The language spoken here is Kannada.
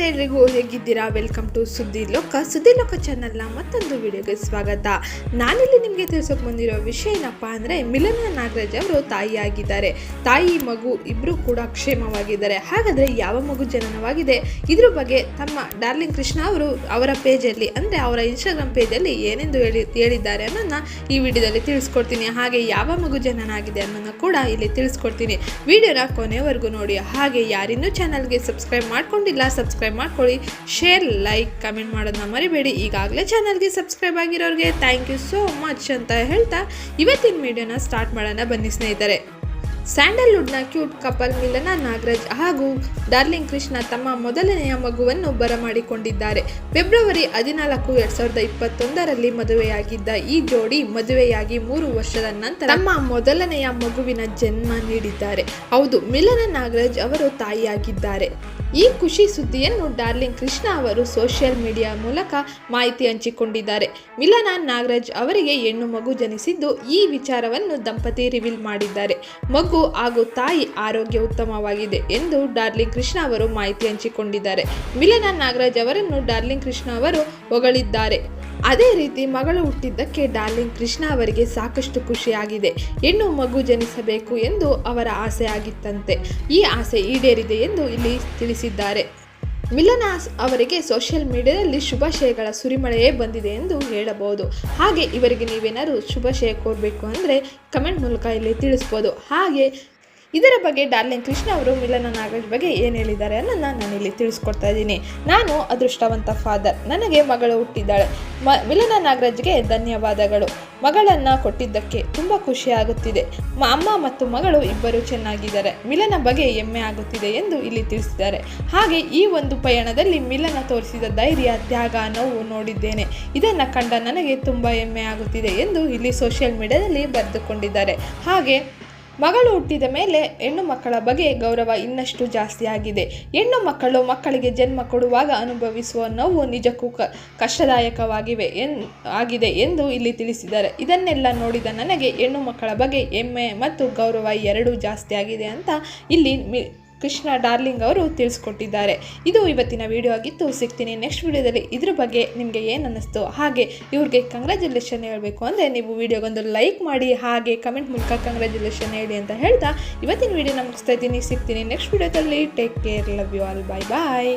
ನಮಸ್ತೆ ಎಲ್ರಿಗೂ, ಹೇಗಿದ್ದೀರಾ? ವೆಲ್ಕಮ್ ಟು ಸುದ್ದಿ ಲೋಕ ಸುದ್ದಿ ಲೋಕ ಚಾನಲ್ನ ಮತ್ತೊಂದು ವಿಡಿಯೋಗೆ ಸ್ವಾಗತ. ನಾನಿಲ್ಲಿ ನಿಮಗೆ ತಿಳಿಸೋಕೆ ಬಂದಿರೋ ವಿಷಯ ಏನಪ್ಪ ಅಂದರೆ, ಮಿಲನ ನಾಗರಾಜ್ ಅವರು ತಾಯಿಯಾಗಿದ್ದಾರೆ ತಾಯಿ, ಮಗು ಇಬ್ಬರು ಕೂಡ ಕ್ಷೇಮವಾಗಿದ್ದಾರೆ. ಹಾಗಾದರೆ ಯಾವ ಮಗು ಜನನವಾಗಿದೆ? ಇದ್ರ ಬಗ್ಗೆ ತಮ್ಮ ಡಾರ್ಲಿಂಗ್ ಕೃಷ್ಣ ಅವರು ಅವರ ಪೇಜಲ್ಲಿ ಅಂದರೆ ಅವರ ಇನ್ಸ್ಟಾಗ್ರಾಮ್ ಪೇಜಲ್ಲಿ ಏನೆಂದು ಹೇಳಿ, ಹೇಳಿದ್ದಾರೆ ಅನ್ನೋದನ್ನ ಈ ವಿಡಿಯೋದಲ್ಲಿ ತಿಳಿಸ್ಕೊಡ್ತೀನಿ. ಹಾಗೆ ಯಾವ ಮಗು ಜನನಾಗಿದೆ ಅನ್ನೋದನ್ನು ಕೂಡ ಇಲ್ಲಿ ತಿಳಿಸ್ಕೊಡ್ತೀನಿ. ವಿಡಿಯೋನ ಕೊನೆವರೆಗೂ ನೋಡಿ. ಹಾಗೆ ಯಾರಿನ್ನೂ ಚಾನಲ್ಗೆ ಸಬ್ಸ್ಕ್ರೈಬ್ ಮಾಡ್ಕೊಂಡಿಲ್ಲ ಸಬ್ಸ್ಕ್ರೈಬ್ ಮಾಡ್ಕೊಳ್ಳಿ ಶೇರ್ ಲೈಕ್ ಕಮೆಂಟ್ ಮಾಡೋದನ್ನ ಮರಿಬೇಡಿ. ಈಗಾಗಲೇ ಚಾನಲ್ಗೆ ಸಬ್ಸ್ಕ್ರೈಬ್ ಆಗಿರೋರಿಗೆ ಥ್ಯಾಂಕ್ ಯು ಸೋ ಮಚ್ ಅಂತ ಹೇಳ್ತಾ ಇವತ್ತಿನ ವಿಡಿಯೋನ ಸ್ಟಾರ್ಟ್ ಮಾಡೋಣ ಬನ್ನಿ ಸ್ನೇಹಿತರೆ. ಸ್ಯಾಂಡಲ್ವುಡ್ನ ಕ್ಯೂಟ್ ಕಪಲ್ ಮಿಲನ ನಾಗರಾಜ್ ಹಾಗೂ ಡಾರ್ಲಿಂಗ್ ಕೃಷ್ಣ ತಮ್ಮ ಮೊದಲನೆಯ ಮಗುವನ್ನು ಬರಮಾಡಿಕೊಂಡಿದ್ದಾರೆ ಫೆಬ್ರವರಿ ಹದಿನಾಲ್ಕು, ಎರಡ್ ಸಾವಿರದ ಇಪ್ಪತ್ತೊಂದರಲ್ಲಿ ಮದುವೆಯಾಗಿದ್ದ ಈ ಜೋಡಿ ಮದುವೆಯಾಗಿ ಮೂರು ವರ್ಷದ ನಂತರ ತಮ್ಮ ಮೊದಲನೆಯ ಮಗುವಿನ ಜನ್ಮ ನೀಡಿದ್ದಾರೆ. ಹೌದು, ಮಿಲನ ನಾಗರಾಜ್ ಅವರು ತಾಯಿಯಾಗಿದ್ದಾರೆ. ಈ ಖುಷಿ ಸುದ್ದಿಯನ್ನು ಡಾರ್ಲಿಂಗ್ ಕೃಷ್ಣ ಅವರು ಸೋಷಿಯಲ್ ಮೀಡಿಯಾ ಮೂಲಕ ಮಾಹಿತಿ ಹಂಚಿಕೊಂಡಿದ್ದಾರೆ. ಮಿಲನ ನಾಗರಾಜ್ ಅವರಿಗೆ ಹೆಣ್ಣು ಮಗು ಜನಿಸಿದ್ದು ಈ ವಿಚಾರವನ್ನು ದಂಪತಿ ರಿವೀಲ್ ಮಾಡಿದ್ದಾರೆ. ಮಗು ಹಾಗೂ ತಾಯಿ ಆರೋಗ್ಯ ಉತ್ತಮವಾಗಿದೆ ಎಂದು ಡಾರ್ಲಿಂಗ್ ಕೃಷ್ಣ ಅವರು ಮಾಹಿತಿ ಹಂಚಿಕೊಂಡಿದ್ದಾರೆ. ಮಿಲನ ನಾಗರಾಜ್ ಅವರನ್ನು ಡಾರ್ಲಿಂಗ್ ಕೃಷ್ಣ ಅವರು ಹೊಗಳಿದ್ದಾರೆ. ಅದೇ ರೀತಿ ಮಗಳು ಹುಟ್ಟಿದ್ದಕ್ಕೆ ಡಾರ್ಲಿಂಗ್ ಕೃಷ್ಣ ಅವರಿಗೆ ಸಾಕಷ್ಟು ಖುಷಿಯಾಗಿದೆ. ಹೆಣ್ಣು ಮಗು ಜನಿಸಬೇಕು ಎಂದು ಅವರ ಆಸೆ ಆಗಿತ್ತಂತೆ ಈ ಆಸೆ ಈಡೇರಿದೆ ಎಂದು ಇಲ್ಲಿ ತಿಳಿಸಿದ್ದಾರೆ. ಮಿಲನಾಸ್ ಅವರಿಗೆ ಸೋಷಿಯಲ್ ಮೀಡಿಯಾದಲ್ಲಿ ಶುಭಾಶಯಗಳ ಸುರಿಮಳೆಯೇ ಬಂದಿದೆ ಎಂದು ಹೇಳಬಹುದು. ಹಾಗೆ ಇವರಿಗೆ ನೀವೇನಾದರೂ ಶುಭಾಶಯ ಕೋರಬೇಕು ಅಂದರೆ ಕಮೆಂಟ್ ಮೂಲಕ ಇಲ್ಲಿ ತಿಳಿಸ್ಬೋದು. ಹಾಗೆ ಇದರ ಬಗ್ಗೆ ಡಾರ್ಲಿಂಗ್ ಕೃಷ್ಣ ಅವರು ಮಿಲನ ನಾಗರಾಜ್ ಬಗ್ಗೆ ಏನು ಹೇಳಿದ್ದಾರೆ ನಾನು ಇಲ್ಲಿ ತಿಳಿಸ್ಕೊಡ್ತಾ ಇದ್ದೀನಿ. ನಾನು ಅದೃಷ್ಟವಂತ ಫಾದರ್ ನನಗೆ ಮಗಳು ಹುಟ್ಟಿದ್ದಾಳೆ. ಮ, ಮಿಲನ ನಾಗರಾಜ್ಗೆ ಧನ್ಯವಾದಗಳು. ಮಗಳನ್ನು ಕೊಟ್ಟಿದ್ದಕ್ಕೆ ತುಂಬ ಖುಷಿಯಾಗುತ್ತಿದೆ ಮ, ಅಮ್ಮ ಮತ್ತು ಮಗಳು ಇಬ್ಬರು ಚೆನ್ನಾಗಿದ್ದಾರೆ. ಮಿಲನ ಬಗ್ಗೆ ಹೆಮ್ಮೆ ಆಗುತ್ತಿದೆ ಎಂದು ಇಲ್ಲಿ ತಿಳಿಸಿದ್ದಾರೆ. ಹಾಗೆ ಈ ಒಂದು ಪಯಣದಲ್ಲಿ ಮಿಲನ ತೋರಿಸಿದ ಧೈರ್ಯ, ತ್ಯಾಗ, ನೋವು ನೋಡಿದ್ದೇನೆ. ಇದನ್ನು ಕಂಡ ನನಗೆ ತುಂಬ ಹೆಮ್ಮೆ ಆಗುತ್ತಿದೆ ಎಂದು ಇಲ್ಲಿ ಸೋಷಿಯಲ್ ಮೀಡಿಯಾದಲ್ಲಿ ಬರೆದುಕೊಂಡಿದ್ದಾರೆ. ಹಾಗೆ ಮಗಳು ಹುಟ್ಟಿದ ಮೇಲೆ ಹೆಣ್ಣು ಮಕ್ಕಳ ಬಗ್ಗೆ ಗೌರವ ಇನ್ನಷ್ಟು ಜಾಸ್ತಿ ಆಗಿದೆ. ಹೆಣ್ಣು ಮಕ್ಕಳು ಮಕ್ಕಳಿಗೆ ಜನ್ಮ ಕೊಡುವಾಗ ಅನುಭವಿಸುವ ನೋವು ನಿಜಕ್ಕೂ ಕಷ್ಟದಾಯಕವಾಗಿವೆ ಎನ್, ಆಗಿದೆ ಎಂದು ಇಲ್ಲಿ ತಿಳಿಸಿದ್ದಾರೆ. ಇದನ್ನೆಲ್ಲ ನೋಡಿದ ನನಗೆ ಹೆಣ್ಣು ಮಕ್ಕಳ ಬಗ್ಗೆ ಹೆಮ್ಮೆ ಮತ್ತು ಗೌರವ ಎರಡೂ ಜಾಸ್ತಿ ಆಗಿದೆ ಅಂತ ಇಲ್ಲಿ ಮಿ ಕೃಷ್ಣ ಡಾರ್ಲಿಂಗ್ ಅವರು ತಿಳಿಸ್ಕೊಟ್ಟಿದ್ದಾರೆ. ಇದು ಇವತ್ತಿನ ವಿಡಿಯೋ ಆಗಿತ್ತು. ಸಿಗ್ತೀನಿ ನೆಕ್ಸ್ಟ್ ವಿಡಿಯೋದಲ್ಲಿ ಇದ್ರ ಬಗ್ಗೆ ನಿಮಗೆ ಏನು ಅನ್ನಿಸ್ತು? ಹಾಗೆ ಇವ್ರಿಗೆ ಕಂಗ್ರ್ಯಾಚುಲೇಷನ್ ಹೇಳಬೇಕು ಅಂದರೆ ನೀವು ವಿಡಿಯೋಗೊಂದು ಲೈಕ್ ಮಾಡಿ, ಹಾಗೆ ಕಮೆಂಟ್ ಮೂಲಕ ಕಂಗ್ರ್ಯಾಚುಲೇಷನ್ ಹೇಳಿ ಅಂತ ಹೇಳ್ತಾ ಇವತ್ತಿನ ವಿಡಿಯೋ ಮುಗಿಸ್ತಾ ಇದ್ದೀನಿ. ಸಿಗ್ತೀನಿ ನೆಕ್ಸ್ಟ್ ವಿಡಿಯೋದಲ್ಲಿ take care love you all bye bye